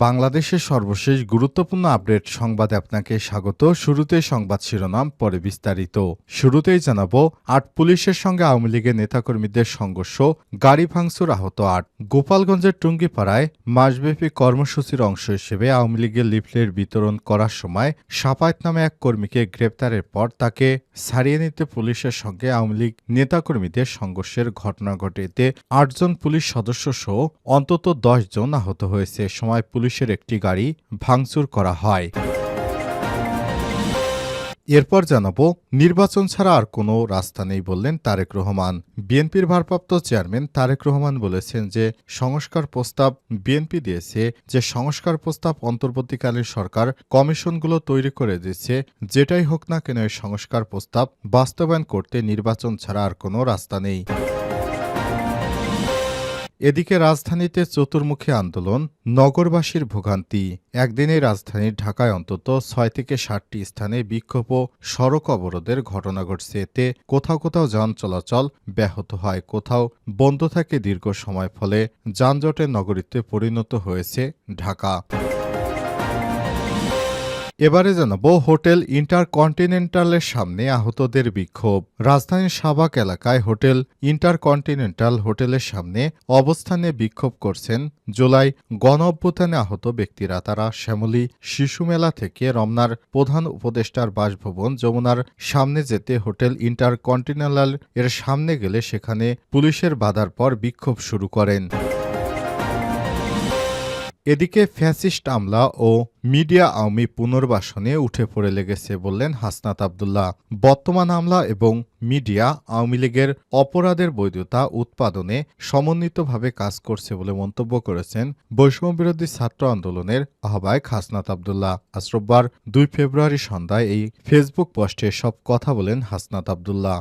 বাংলাদেশের সর্বশেষ গুরুত্বপূর্ণ আপডেট সংবাদে আপনাকে স্বাগত। শুরুতে সংবাদ শিরোনাম, পরে বিস্তারিত। শুরুতেই জানাব, আট পুলিশের সঙ্গে আওয়ামী লীগের নেতাকর্মীদের সংঘর্ষ, গাড়ি ভাঙচুর আহত আট। গোপালগঞ্জের টুঙ্গিপাড়ায় মাসব্যাপী কর্মসূচির অংশ হিসেবে আওয়ামী লীগের লিফলেট বিতরণ করার সময় সাপায়েত নামে এক কর্মীকে গ্রেপ্তারের পর তাকে ছাড়িয়ে নিতে পুলিশের সঙ্গে আওয়ামী লীগ নেতাকর্মীদের সংঘর্ষের ঘটনা ঘটে এতে আটজন পুলিশ সদস্য সহ অন্তত দশ জন আহত হয়েছে। সময় পুলিশের একটি গাড়ি ভাঙচুর করা হয়। এরপর জানাব, নির্বাচন ছাড়া আর কোনো রাস্তা নেই বললেন তারেক রহমান। বিএনপির ভারপ্রাপ্ত চেয়ারম্যান তারেক রহমান বলেছেন যে, সংস্কার প্রস্তাব বিএনপি দিয়েছে, যে সংস্কার প্রস্তাব অন্তর্বর্তীকালীন সরকার কমিশনগুলো তৈরি করে দিচ্ছে যেটাই হোক না কেন এই সংস্কার প্রস্তাব বাস্তবায়ন করতে নির্বাচন ছাড়া আর কোনো রাস্তা নেই। এদিকে রাজধানীতে চতুর্মুখী আন্দোলন, নগরবাসীর ভোগান্তি। একদিনে রাজধানীর ঢাকায় অন্তত ছয় থেকে ষাটটি স্থানে বিক্ষোভ ও সড়ক অবরোধের ঘটনা ঘটছে। এতে কোথাও কোথাও যান চলাচল ব্যাহত হয়, কোথাও বন্ধ থাকে দীর্ঘ সময় ফলে যানজটের নগরীতে পরিণত হয়েছে ঢাকা। এবারে জানাব হোটেল ইন্টারকন্টিনেন্টালের সামনে আহতদের বিক্ষোভ। রাজধানীর সাবাক এলাকায় হোটেল ইন্টারকন্টিনেন্টাল হোটেলের সামনে অবস্থানে বিক্ষোভ করছেন জুলাই গণ অভ্যুত্থানে আহত ব্যক্তিরা। তারা শ্যামলী শিশু মেলা থেকে রমনার প্রধান উপদেষ্টার বাসভবন যমুনার সামনে যেতে হোটেল ইন্টারকন্টিনেন্টাল এর সামনে গেলে সেখানে পুলিশের বাধার পর বিক্ষোভ শুরু করেন। এদিকে ফ্যাসিস্ট আমলা ও মিডিয়া আওয়ামী পুনর্বাসনে উঠে পড়ে লেগেছে বললেন হাসনাত আবদুল্লাহ। বর্তমান আমলা এবং মিডিয়া আওয়ামী লীগের অপরাধের বৈধতা উৎপাদনে সমন্বিতভাবে কাজ করছে বলে মন্তব্য করেছেন বৈষম্যবিরোধী ছাত্র আন্দোলনের আহ্বায়ক হাসনাত আবদুল্লাহ। আজ রোববার দুই ফেব্রুয়ারি সন্ধ্যায় এই ফেসবুক পোস্টে সব কথা বলেন হাসনাত আবদুল্লাহ।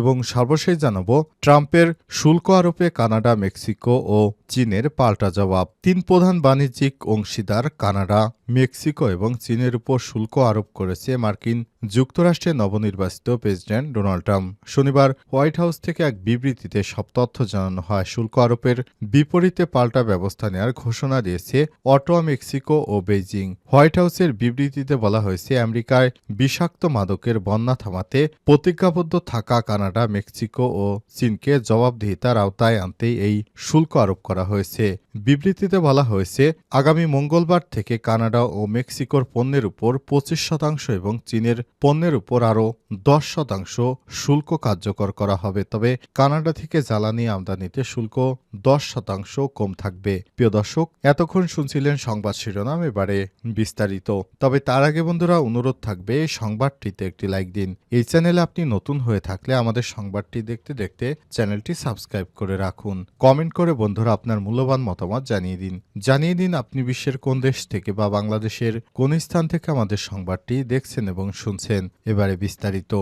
এবং সর্বশেষ জানাব ট্রাম্পের শুল্ক আরোপে কানাডা, মেক্সিকো ও চীনের পাল্টা জবাব। তিন প্রধান বাণিজ্যিক অংশীদার কানাডা, মেক্সিকো এবং চীনের উপর শুল্ক আরোপ করেছে মার্কিন যুক্তরাষ্ট্রের নবনির্বাচিত প্রেসিডেন্ট ডোনাল্ড ট্রাম্প। শনিবার হোয়াইট হাউস থেকে এক বিবৃতিতে সব তথ্য জানানো হয়, শুল্ক আরোপের বিপরীতে পাল্টা ব্যবস্থা নেওয়ার ঘোষণা দিয়েছে অটোয়া, মেক্সিকো ও বেইজিং। হোয়াইট হাউসের বিবৃতিতে বলা হয়েছে, আমেরিকায় বিষাক্ত মাদকের বন্যা থামাতে প্রতিজ্ঞাবদ্ধ থাকা কানাডা মেক্সিকো ও চীনকে জবাবদিহিতার আওতায় আনতেই এই শুল্ক আরোপ করা হয়েছে। বিবৃতিতে বলা হয়েছে, আগামী মঙ্গলবার থেকে কানাডা ও মেক্সিকোর পণ্যের উপর পঁচিশ শতাংশ এবং চীনের পণ্যের উপর আরও দশ শতাংশ শুল্ক কার্যকর করা হবে। তবে কানাডা থেকে জ্বালানি আমদানিতে শুল্ক দশ শতাংশ কম থাকবে। প্রিয় দর্শক, এতক্ষণ শুনছিলেন সংবাদ শিরোনাম, এবারে বিস্তারিত। তবে তার আগে বন্ধুরা, অনুরোধ থাকবে সংবাদটিতে একটি লাইক দিন। এই চ্যানেলে আপনি নতুন হয়ে থাকলে আমাদের সংবাদটি দেখতে দেখতে চ্যানেলটি সাবস্ক্রাইব করে রাখুন। কমেন্ট করে বন্ধুরা আপনার মূল্যবান মতামত জানিয়ে দিন। জানিয়ে দিন আপনি বিশ্বের কোন দেশ থেকে বা বাংলাদেশের কোন স্থান থেকে আমাদের সংবাদটি দেখছেন এবং শুনছেন। এবারে বিস্তারিত।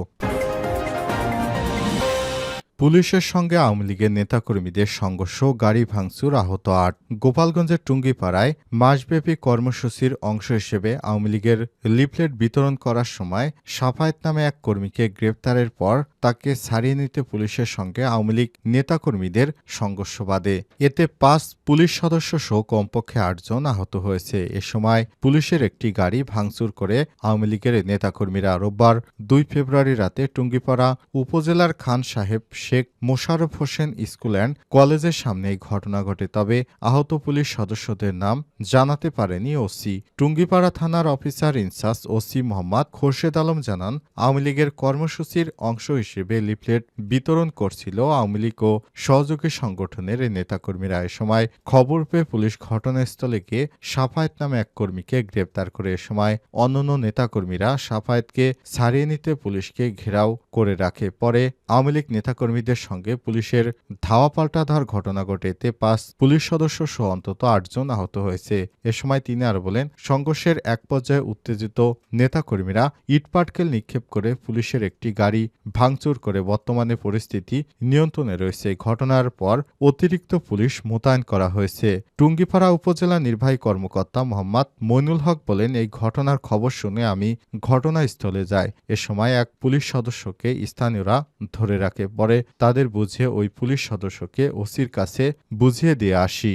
পুলিশের সঙ্গে আওয়ামী লীগের নেতাকর্মীদের সংঘর্ষ, গাড়ি ভাঙচুর আহত আট। গোপালগঞ্জের টুঙ্গিপাড়ায় মাসব্যাপী কর্মসূচির অংশ হিসেবে আওয়ামী লীগের লিফলেট বিতরণ করার সময় সাফায়েত নামে এক কর্মীকে গ্রেপ্তারের পর তাকে ছাড়িয়ে নিতে পুলিশের সঙ্গে আওয়ামী লীগ নেতাকর্মীদের সংঘর্ষ বাদে এতে পাঁচ পুলিশ সদস্য সহ কমপক্ষে আটজন আহত হয়েছে। এ সময় পুলিশের একটি গাড়ি ভাঙচুর করে আওয়ামী লীগের নেতাকর্মীরা রোববার দুই ফেব্রুয়ারি রাতে টুঙ্গিপাড়া উপজেলার খান সাহেব শেখ মোশাররফ হোসেন স্কুল অ্যান্ড কলেজের সামনে এই ঘটনা ঘটে। তবে আহত পুলিশ সদস্যদের নাম জানাতে পারেনি ওসি। টুঙ্গিপাড়া থানার officer in charge OC Mohammad Khorshed Alam জানান, আওয়ামী লীগের কর্মসূচির অংশ হিসেবে লিফলেট বিতরণ করছিল আওয়ামী লীগ ও সহযোগী সংগঠনের নেতাকর্মীরা। এ সময় খবর পেয়ে পুলিশ ঘটনাস্থলে গিয়ে সাফায়েত নামে এক কর্মীকে গ্রেপ্তার করে। এ সময় অন্যান্য নেতাকর্মীরা সাফায়েতকে ছাড়িয়ে নিতে পুলিশকে ঘেরাও করে রাখে। পরে আওয়ামী লীগ নেতাকর্মীদের সঙ্গে পুলিশের ধাওয়া পাল্টাধার ঘটনা ঘটে এতে পাঁচ পুলিশ সদস্য সহ অন্তত আটজন আহত হয়েছে। এ সময় তিনি আর বলেন, সংঘর্ষের এক পর্যায়ে উত্তেজিত নেতাকর্মীরা ইটপাটকেল নিক্ষেপ করে পুলিশের একটি গাড়ি ভাঙচুর ভাঙচুর করে বর্তমানে পরিস্থিতি নিয়ন্ত্রণে রয়েছে। ঘটনার পর অতিরিক্ত পুলিশ মোতায়েন করা হয়েছে। টুঙ্গিপাড়া উপজেলা নির্বাহী কর্মকর্তা মোহাম্মদ মইনুল হক বলেন, এই ঘটনার খবর শুনে আমি ঘটনাস্থলে যাই। এ সময় এক পুলিশ সদস্যকে স্থানীয়রা ধরে রাখে। পরে তাদের বুঝিয়ে ওই পুলিশ সদস্যকে ওসির কাছে বুঝিয়ে দিয়ে আসি।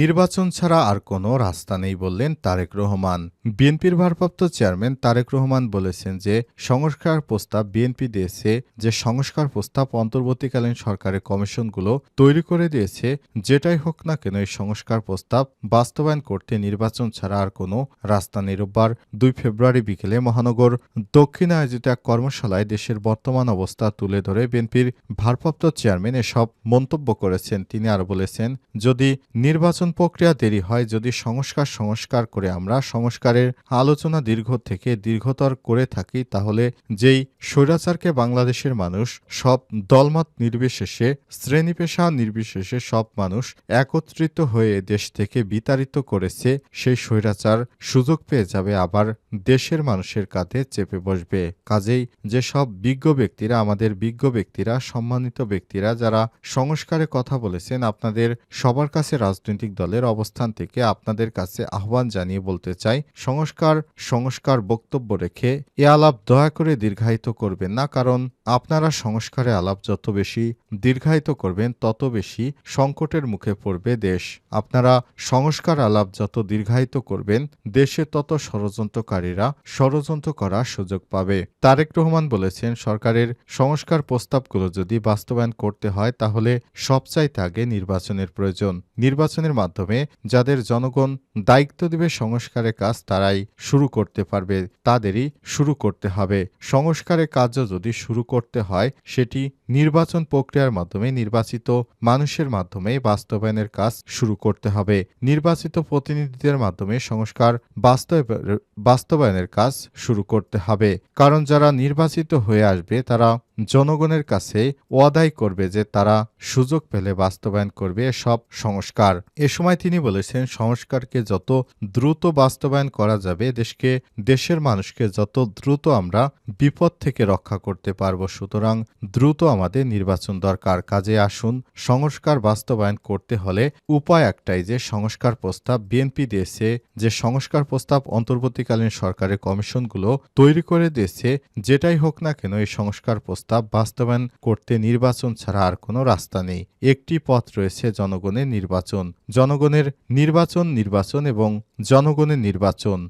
নির্বাচন ছাড়া আর কোনো রাস্তা নেই বললেন তারেক রহমান। বিএনপির ভারপ্রাপ্ত চেয়ারম্যান তারেক রহমান বলেছেন যে, সংস্কার প্রস্তাব বিএনপি দিয়েছে যে, সংস্কার প্রস্তাব অন্তর্বর্তীকালীন সরকারের কমিশনগুলো তৈরি করে দিয়েছে। যেটাই হোক না কেন এই সংস্কার প্রস্তাব বাস্তবায়ন করতে নির্বাচন ছাড়া আর কোনো রাস্তা নেই। রোববার দুই ফেব্রুয়ারি বিকেলে মহানগর দক্ষিণে আয়োজিত এক কর্মশালায় দেশের বর্তমান অবস্থা তুলে ধরে বিএনপির ভারপ্রাপ্ত চেয়ারম্যান এসব মন্তব্য করেছেন। তিনি আরও বলেছেন, যদি নির্বাচন প্রক্রিয়া দেরি হয় যদি সংস্কার সংস্কার করে আমরা সংস্কারের আলোচনা দীর্ঘ থেকে দীর্ঘতর করে থাকি, তাহলে যেই স্বৈরাচারকে বাংলাদেশের মানুষ সব দলমত নির্বিশেষে, শ্রেণি পেশা নির্বিশেষে সব মানুষ একত্রিত হয়ে দেশ থেকে বিতাড়িত করেছে, সেই স্বৈরাচার সুযোগ পেয়ে যাবে আবার দেশের মানুষের কাঁধে চেপে বসবে। কাজেই যেসব বিজ্ঞ ব্যক্তিরা, আমাদের বিজ্ঞ ব্যক্তিরা, সম্মানিত ব্যক্তিরা, যারা সংস্কারে কথা বলেছেন, আপনাদের সবার কাছে রাজনৈতিক দলের অবস্থান থেকে আপনাদের কাছে আহ্বান জানিয়ে বলতে চাই, সংস্কার সংস্কার বক্তব্য রেখে এ আলাপ দয়া করে দীর্ঘায়িত করবেন না, কারণ আপনারা সংস্কারে আলাপ যত বেশি দীর্ঘায়িত করবেন, তত বেশি সংকটের মুখে পড়বে দেশ। আপনারা সংস্কার আলাপ যত দীর্ঘায়িত করবেন, দেশে তত ষড়যন্ত্রকারীরা ষড়যন্ত্র করার সুযোগ পাবে। তারেক রহমান বলেছেন, সরকারের সংস্কার প্রস্তাবগুলো যদি বাস্তবায়ন করতে হয়, তাহলে সবচাইতে আগে নির্বাচনের প্রয়োজন। নির্বাচনের মাধ্যমে যাদের জনগণ দায়িত্ব দেবে সংস্কারের কাজ, তারাই শুরু করতে পারবে, তাদেরই শুরু করতে হবে। সংস্কারের কাজও যদি শুরু করতে হয়, সেটি নির্বাচন প্রক্রিয়ার মাধ্যমে নির্বাচিত মানুষের মাধ্যমে বাস্তবায়নের কাজ শুরু করতে হবে। নির্বাচিত প্রতিনিধিদের মাধ্যমে সংস্কার, বাস্তব- বাস্তবায়নের কাজ শুরু করতে হবে। কারণ যারা নির্বাচিত হয়ে আসবে, তারা জনগণের কাছে ওয়াদাই করবে যে তারা সুযোগ পেলে বাস্তবায়ন করবে সব সংস্কার। এ সময় তিনি বলেছেন, সংস্কারকে যত দ্রুত বাস্তবায়ন করা যাবে, দেশকে, দেশের মানুষকে যত দ্রুত আমরা বিপদ থেকে রক্ষা করতে পারব, সুতরাং দ্রুত আমাদের নির্বাচন দরকার। কাজে আসুন, সংস্কার বাস্তবায়ন করতে হলে উপায় একটাই যে সংস্কার প্রস্তাব বিএনপি দিয়েছে, যে সংস্কার প্রস্তাব অন্তর্বর্তীকালীন সরকারের কমিশনগুলো তৈরি করে দিয়েছে, যেটাই হোক না কেন এই সংস্কার প্রস্তাব বাস্তবায়ন করতে নির্বাচন ছাড়া আর কোনো রাস্তা নেই। একটি পথ রয়েছে জনগণের নির্বাচন। জনগণের নির্বাচন নির্বাচন এবং জনগণের নির্বাচন।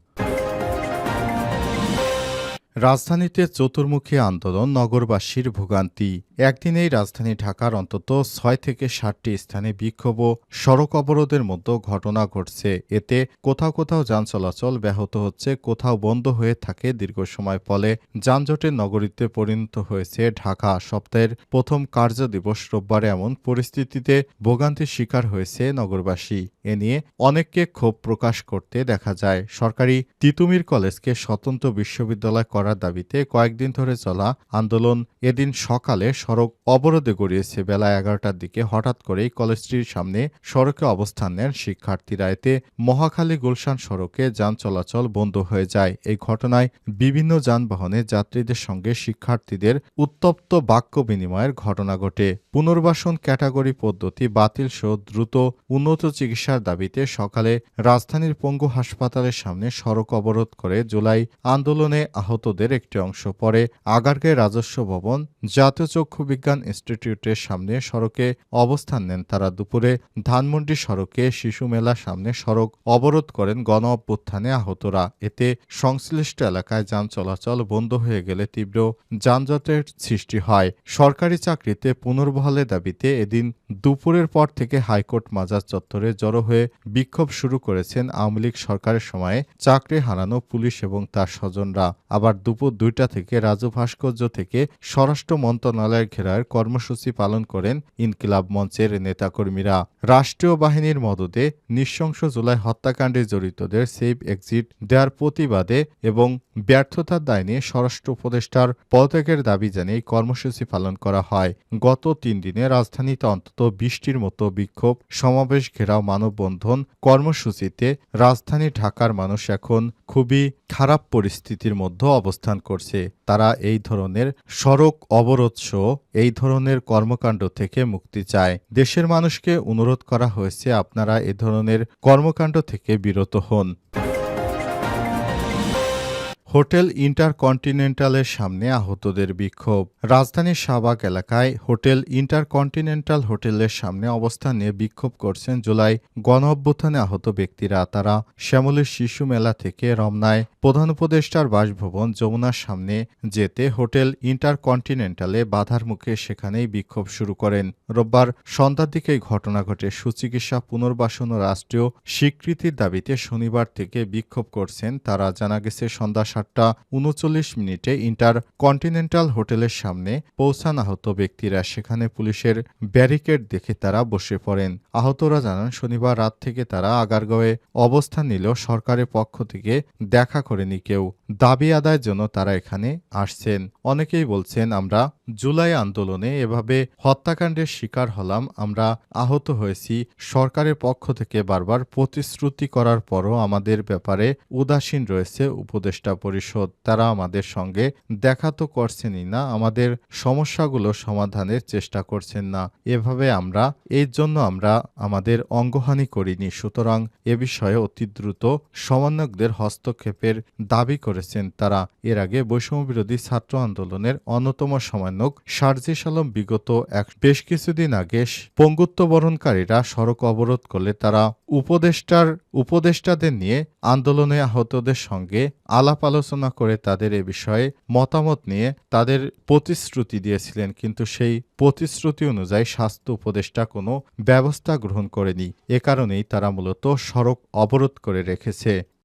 রাজধানীতে চতুর্মুখী আন্দোলন, নগরবাসীর ভোগান্তি। একদিনেই রাজধানী ঢাকার অন্তত ছয় থেকে ষাটটি স্থানে বিক্ষোভ ও সড়ক অবরোধের মতো ঘটনা ঘটছে। এতে কোথাও কোথাও যান চলাচল ব্যাহত হচ্ছে, কোথাও বন্ধ হয়ে থাকে দীর্ঘ সময় ফলে যানজটের নগরীতে পরিণত হয়েছে ঢাকা। সপ্তাহের প্রথম কার্য দিবস রোববার এমন পরিস্থিতিতে ভোগান্তির শিকার হয়েছে নগরবাসী। এ নিয়ে অনেককে ক্ষোভ প্রকাশ করতে দেখা যায়। সরকারি তিতুমির কলেজকে স্বতন্ত্র বিশ্ববিদ্যালয় করার দাবিতে কয়েকদিন ধরে চলা আন্দোলন এদিন সকালে সড়ক অবরোধে গড়িয়েছে বেলা এগারোটার দিকে হঠাৎ করেই কলেজটির সামনে সড়কে অবস্থান নেন শিক্ষার্থীরা। এতে মহাখালী গুলশান সড়কে যান চলাচল বন্ধ হয়ে যায়। এই ঘটনায় বিভিন্ন যানবাহনে যাত্রীদের সঙ্গে শিক্ষার্থীদের উত্তপ্ত বাক্য বিনিময়ের ঘটনা ঘটে। পুনর্বাসন ক্যাটাগরি পদ্ধতি বাতিল সহ দ্রুত উন্নত চিকিৎসার দাবিতে সকালে রাজধানীর পঙ্গু হাসপাতালের সামনে সড়ক অবরোধ করে জুলাই আন্দোলনে আহতদের একটি অংশ। পরে আগারগাঁয় রাজস্ব ভবন জাতীয় বিজ্ঞান ইনস্টিটিউটের সামনে সড়কে অবস্থান নেন তারা দুপুরে। ধানমন্ডি সড়কে শিশু মেলার সামনে সড়ক অবরোধ করেন গণ অভ্যুত্থানে আহতরা। এতে সংশ্লিষ্ট এলাকায় যান চলাচল বন্ধ হয়ে গেলে তীব্র যানজটের সৃষ্টি হয়। সরকারি চাকরিতে পুনর্বহালের দাবিতে এদিন দুপুরের পর থেকে হাইকোর্ট মাজার চত্বরে জড়ো হয়ে বিক্ষোভ শুরু করেছেন আওয়ামী লীগ সরকারের সময়ে। চাকরি হারানো পুলিশ এবং তার স্বজনরা। আবার দুপুর দুইটা থেকে রাজু ভাস্কর্য থেকে স্বরাষ্ট্র মন্ত্রণালয়ের জুলাই ঘেরার কর্মসূচি পালন করেন ইনকিলাব মঞ্চের নেতাকর্মীরা। রাষ্ট্রীয় বাহিনীর মদদে নৃশংস জুলাই হত্যাকাণ্ডে জড়িতদের সেফ এক্সিট দেওয়ার প্রতিবাদে এবং ব্যর্থতার দায় নিয়ে স্বরাষ্ট্র উপদেষ্টার পদত্যাগের দাবি জানিয়ে কর্মসূচি পালন করা হয়। গত তিন দিনে রাজধানীতে অন্তত বৃষ্টির মতো বিক্ষোভ, সমাবেশ ঘেরাও, মানববন্ধন কর্মসূচিতে রাজধানী ঢাকার মানুষ এখন খুবই খারাপ পরিস্থিতির মধ্যে অবস্থান করছে। তারা এই ধরনের সড়ক অবরোধ সহ এই ধরনের কর্মকাণ্ড থেকে মুক্তি চায়। দেশের মানুষকে অনুরোধ করা হয়েছে আপনারা এ ধরনের কর্মকাণ্ড থেকে বিরত হন। হোটেল ইন্টারকন্টিনেন্টালের সামনে আহতদের বিক্ষোভ। রাজধানীর শাহবাগ এলাকায় হোটেল ইন্টারকন্টিনেন্টাল হোটেলের সামনে অবস্থান নিয়ে বিক্ষোভ করছেন জুলাই গণ অভ্যুত্থানে আহত ব্যক্তিরা। তারা শ্যামলের শিশু মেলা থেকে রমনায় প্রধান উপদেষ্টার বাসভবন যমুনার সামনে যেতে হোটেল ইন্টারকন্টিনেন্টালে বাধার মুখে সেখানেই বিক্ষোভ শুরু করেন। রোববার সন্ধ্যার দিকে ঘটনা ঘটে। সুচিকিৎসা, পুনর্বাসন ও রাষ্ট্রীয় স্বীকৃতির দাবিতে শনিবার থেকে বিক্ষোভ করছেন তারা। জানা গেছে, সন্ধ্যা সাতটা উনচল্লিশ মিনিটে ইন্টার কন্টিনেন্টাল হোটেলের সামনে পৌঁছান আহত ব্যক্তিরা সেখানে পুলিশের ব্যারিকেড দেখে তারা বসে পড়েন। আহতরা জানান, শনিবার রাত থেকে তারা আগারগাঁওয়ে অবস্থান নিলেও সরকারের পক্ষ থেকে দেখা করেনি কেউ। দাবি আদায়ের জন্য তারা এখানে আসছেন। অনেকেই বলছেন, আমরা জুলাই আন্দোলনে এভাবে হত্যাকাণ্ডের শিকার হলাম। আমরা আহত হয়েছি। সরকারের পক্ষ থেকে বারবার প্রতিশ্রুতি করার পরও আমাদের ব্যাপারে উদাসীন রয়েছে উপদেষ্টা পরিষদ, তারা আমাদের সঙ্গে দেখা তো করছেনই না, আমাদের সমস্যাগুলো সমাধানের চেষ্টা করছেন না। এভাবে আমরা, এর জন্য আমরা আমাদের অঙ্গহানি করিনি, সুতরাং এ বিষয়ে অতি দ্রুত সমন্বয়কদের হস্তক্ষেপের দাবি করেছেন তারা। এর আগে বৈষম্যবিরোধী ছাত্র আন্দোলনের অন্যতম সমন্বয়ক শারজিস আলম বিগত এক, বেশ কিছুদিন আগে পঙ্গুত্ব বরণকারীরা সড়ক অবরোধ করলে তারা উপদেষ্টার, উপদেষ্টাদের নিয়ে আন্দোলনে আহতদের সঙ্গে আলাপ আলোচনা করে তাদের এ বিষয়ে মতামত নিয়ে তাদের প্রতিশ্রুতি দিয়েছিলেন, কিন্তু সেই প্রতিশ্রুতি অনুযায়ী স্বাস্থ্য উপদেষ্টা কোনো ব্যবস্থা গ্রহণ করেনি। এ কারণেই তারা মূলত সড়ক অবরোধ করে রেখেছে।